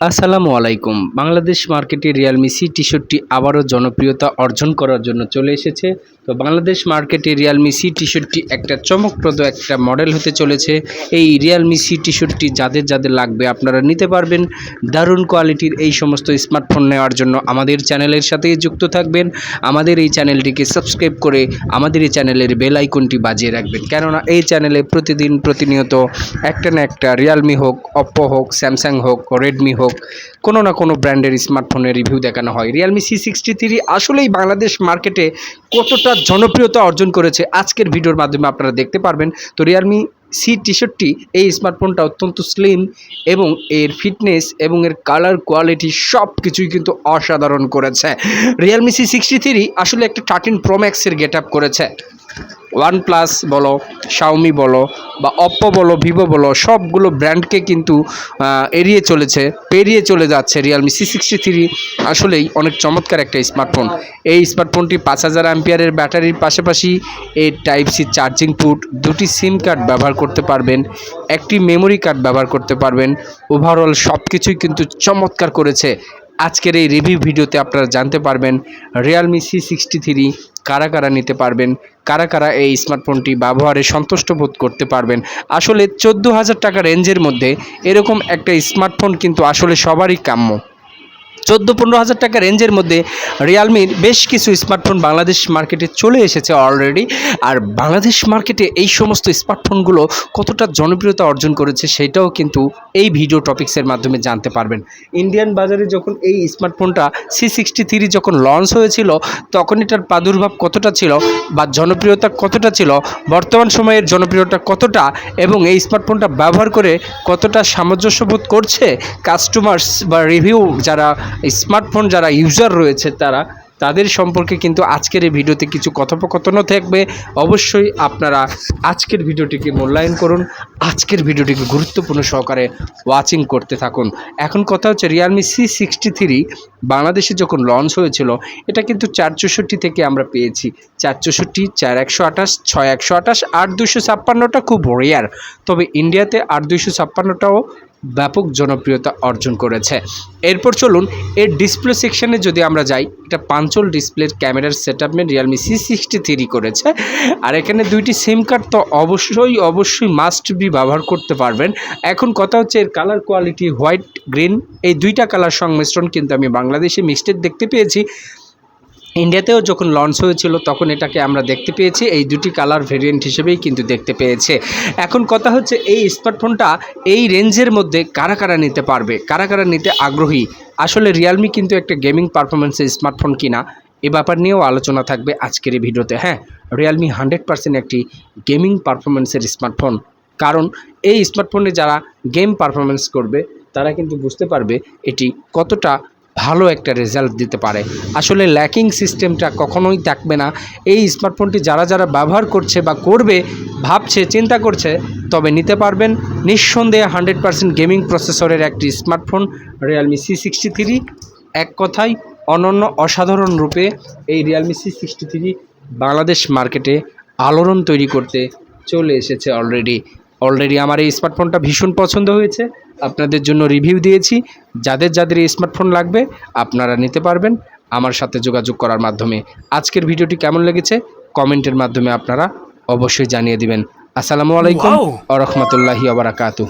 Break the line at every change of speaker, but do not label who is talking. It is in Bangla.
আসসালামু আলাইকুম। বাংলাদেশ মার্কেটে রিয়ালমি সি টি শার্টটি আবারও জনপ্রিয়তা অর্জন করার জন্য চলে এসেছে। তো বাংলাদেশ মার্কেটে রিয়ালমি সি টি শার্টটি একটা চমকপ্রদ একটা মডেল হতে চলেছে। এই রিয়ালমি সি টি শার্টটি যাদের যাদের লাগবে আপনারা নিতে পারবেন। দারুণ কোয়ালিটির এই সমস্ত স্মার্টফোন নেওয়ার জন্য আমাদের চ্যানেলের সাথে যুক্ত থাকবেন। আমাদের এই চ্যানেলটিকে সাবস্ক্রাইব করে আমাদের এই চ্যানেলের বেল আইকনটি বাজিয়ে রাখবেন। কেননা এই চ্যানেলে প্রতিদিন প্রতিনিয়ত একটা না একটা রিয়ালমি হোক অপ্পো হোক স্যামসাং হোক রেডমি হোক কোনো না কোনো ব্র্যান্ডের স্মার্টফোনের রিভিউ দেখানো হয়। রিয়ালমি সি সিক্সটি থ্রি আসলেই বাংলাদেশ মার্কেটে কতটা জনপ্রিয়তা অর্জন করেছে আজকের ভিডিওর মাধ্যমে আপনারা দেখতে পারবেন। তো রিয়ালমি সি টি এই স্মার্টফোনটা অত্যন্ত স্লিম এবং এর ফিটনেস এবং এর কালার কোয়ালিটি সব কিছুই কিন্তু অসাধারণ করেছে। রিয়ালমি সি সিক্সটি থ্রি আসলে একটা থার্টিন প্রোম্যাক্সের গেট আপ করেছে। ওয়ান প্লাস বলো শাওমি বলো বা অপ্পো বলো ভিভো বলো, সবগুলো ব্র্যান্ডকে কিন্তু এড়িয়ে চলেছে, পেরিয়ে চলে যাচ্ছে রিয়ালমি সি সিক্সটি থ্রি আসলেই অনেক চমৎকার একটা স্মার্টফোন এই স্মার্টফোনটি পাঁচ হাজার অ্যাম্পিয়ারের ব্যাটারির পাশাপাশি এই টাইপ সি চার্জিং পুট দুটি সিম কার্ড ব্যবহার করতে পারবেন, একটি মেমোরি কার্ড ব্যবহার করতে পারবেন ওভারঅল সব কিছুই কিন্তু চমৎকার করেছে। আজকের এই রিভিউ ভিডিওতে আপনারা জানতে পারবেন রিয়ালমি সি সিক্সটি থ্রি কারা কারা নিতে পারবেন? কারা কারা এই স্মার্টফোনটি ব্যবহারে সন্তুষ্ট বোধ করতে পারবেন? আসলে চোদ্দ হাজার টাকা রেঞ্জের মধ্যে এরকম একটা স্মার্টফোন কিন্তু আসলে সবারই কাম্য। চোদ্দ পনেরো হাজার টাকা রেঞ্জের মধ্যে রিয়ালমির বেশ কিছু স্মার্টফোন বাংলাদেশ মার্কেটে চলে এসেছে অলরেডি আর বাংলাদেশ মার্কেটে এই সমস্ত স্মার্টফোনগুলো কতটা জনপ্রিয়তা অর্জন করেছে সেটাও কিন্তু এই ভিডিও টপিক্সের মাধ্যমে জানতে পারবেন। ইন্ডিয়ান বাজারে যখন এই স্মার্টফোনটা সি সিক্সটি থ্রি যখন লঞ্চ হয়েছিল তখন এটার প্রাদুর্ভাব কতটা ছিল বা জনপ্রিয়তা কতটা ছিল, বর্তমান সময়ের জনপ্রিয়তা কতটা এবং এই স্মার্টফোনটা ব্যবহার করে কতটা সামঞ্জস্যবোধ করছে কাস্টমার্স বা রিভিউ যারা স্মার্টফোন যারা ইউজার রয়েছে তারা, তাদের সম্পর্কে কিন্তু আজকের এই ভিডিওতে কিছু কথোপকথনও থাকবে। অবশ্যই আপনারা আজকের ভিডিওটিকে মূল্যায়ন করুন, আজকের ভিডিওটিকে গুরুত্বপূর্ণ সহকারে ওয়াচিং করতে থাকুন। এখন কথা হচ্ছে রিয়ালমি সি সিক্সটি থ্রি বাংলাদেশে যখন লঞ্চ হয়েছিল, এটা কিন্তু চার চৌষট্টি থেকে আমরা পেয়েছি। চার চৌষট্টি, চার একশো আঠাশ, ছয় একশো আঠাশ, আট দুশো ছাপ্পান্নটা খুব রেয়ার তবে ইন্ডিয়াতে আট দুশো ছাপ্পান্নটাও ব্যাপক জনপ্রিয়তা অর্জন করেছে। এরপর চলুন, এর ডিসপ্লে সেকশনে যদি আমরা যাই, এটা পাঞ্চল ডিসপ্লের ক্যামেরার সেট আপমেন্ট রিয়ালমি সি সিক্সটি থ্রি করেছে। আর এখানে দুইটি সিম কার্ড তো অবশ্যই অবশ্যই মাস্ট বি ব্যবহার করতে পারবেন। এখন কথা হচ্ছে এর কালার কোয়ালিটি হোয়াইট গ্রিন এই দুইটা কালার সংমিশ্রণ কিন্তু আমি বাংলাদেশে মিক্সটেড দেখতে পেয়েছি। ইন্ডিয়াতেও যখন লঞ্চ হয়েছিল, তখন এটাকে আমরা দেখতে পেয়েছি। এই দুটি কালার ভেরিয়েন্ট হিসেবেই কিন্তু দেখতে পেয়েছে। এখন কথা হচ্ছে, এই স্মার্টফোনটা এই রেঞ্জের মধ্যে কারা কারা নিতে পারবে? কারা কারা নিতে আগ্রহী? আসলে রিয়ালমি কিন্তু একটা গেমিং পারফরমেন্সের স্মার্টফোন কিনা, এ ব্যাপার নিয়েও আলোচনা থাকবে আজকের এই ভিডিওতে। হ্যাঁ রিয়ালমি হান্ড্রেড পার্সেন্ট একটি গেমিং পারফরমেন্সের স্মার্টফোন কারণ এই স্মার্টফোনে যারা গেম পারফরমেন্স করবে, তারা কিন্তু বুঝতে পারবে এটি কতটা ভালো একটা রেজাল্ট দিতে পারে। আসলে ল্যাকিং সিস্টেমটা কখনোই থাকবে না। এই স্মার্টফোনটি যারা যারা ব্যবহার করছে বা করবে, ভাবছে, চিন্তা করছে, তবে নিতে পারবেন। নিঃসন্দেহে হান্ড্রেড পার্সেন্ট গেমিং প্রসেসরের একটি smartphone Realme C sixty three এক কথায়, অনন্য অসাধারণ রূপে এই Realme C sixty three Bangladesh মার্কেটে আলোড়ন তৈরি করতে চলে এসেছে অলরেডি অলরেডি আমার এই স্মার্টফোনটা ভীষণ পছন্দ হয়েছে। আপনাদের জন্য রিভিউ দিয়েছি। যাদের যাদের এই স্মার্টফোন লাগবে আপনারা নিতে পারবেন। আমার সাথে যোগাযোগ করার মাধ্যমে। আজকের ভিডিওটি কেমন লেগেছে? কমেন্টের মাধ্যমে আপনারা অবশ্যই জানিয়ে দিবেন। আসসালামু আলাইকুম! আ রহমতুল্লাহি আবরাকাতু